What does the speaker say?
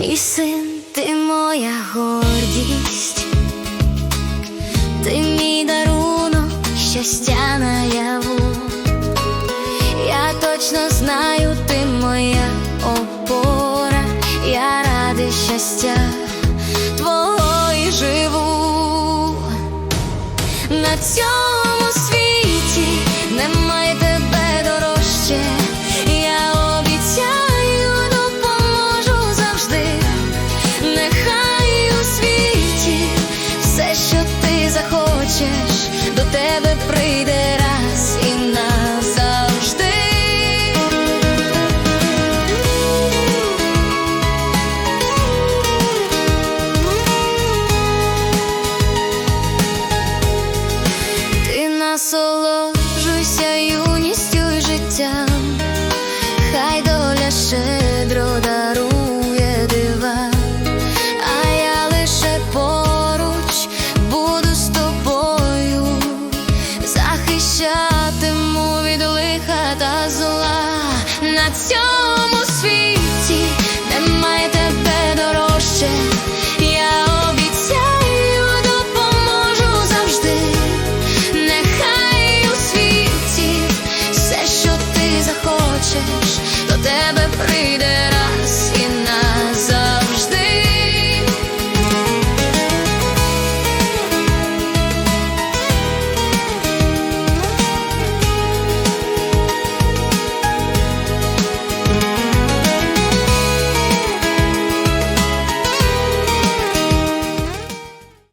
Мій син, ти моя гордість, ти мій дарунок щастя наяву, я точно знаю, ти моя опора, я ради щастя твого і живу. На цьому. захищатиму від лиха та зла. На цьому світі, немає тебе дорожче, я обіцяю, допоможу завжди, нехай у світі все, що ти захочеш, до тебе прийде.